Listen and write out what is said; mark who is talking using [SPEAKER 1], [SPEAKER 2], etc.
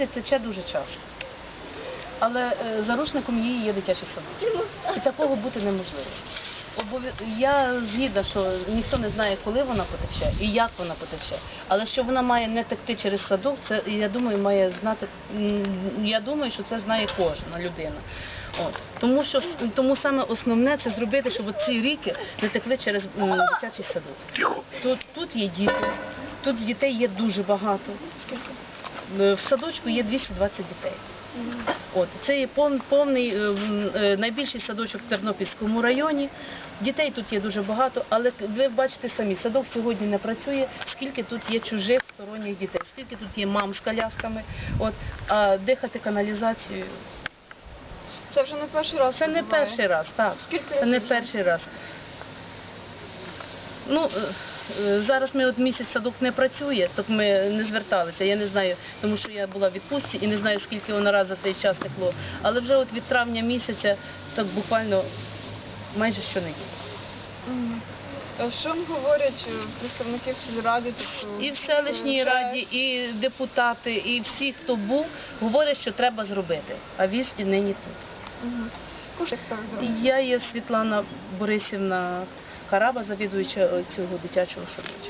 [SPEAKER 1] місяць тече дуже часто. Але е, заручником її є дитячий садок. І такого бути неможливо. Я згідна, що ніхто не знає, коли вона потече і як вона потече. Але що вона має не текти через садок, це я думаю, має знати. Я думаю, що це знає кожна людина. От тому, що тому саме основне це зробити, щоб ці ріки не текли через дитячий садок. Тут тут є діти, тут дітей є дуже багато. Е, В садочку є 220 дітей. От це є пов- повний е, е, найбільший садочок в Тернопільському районі. Дітей тут є дуже багато, але ви бачите самі, садок сьогодні не працює. Скільки тут є чужих сторонніх дітей, скільки тут є мам з колясками. От а дихати каналізацією.
[SPEAKER 2] Це вже не перший раз.
[SPEAKER 1] Це не
[SPEAKER 2] буває.
[SPEAKER 1] перший раз, так.
[SPEAKER 2] Скільки
[SPEAKER 1] Це не перший раз. Ну, е, е, зараз ми от місяць садок не працює, так ми не зверталися. Я не знаю, тому що я була в відпустці і не знаю, скільки воно раз за цей час текло. Але вже от від травня місяця, так буквально майже щонеділі.
[SPEAKER 2] А Що говорять е, представники в сільраді? Тобто,
[SPEAKER 1] І в селищній раді, і депутати, і всі, хто був, говорять, що треба зробити. А віз і нині тут.
[SPEAKER 2] Добре.
[SPEAKER 1] Я є Світлана Борисівна Караба, завідуюча е, цього дитячого садочка.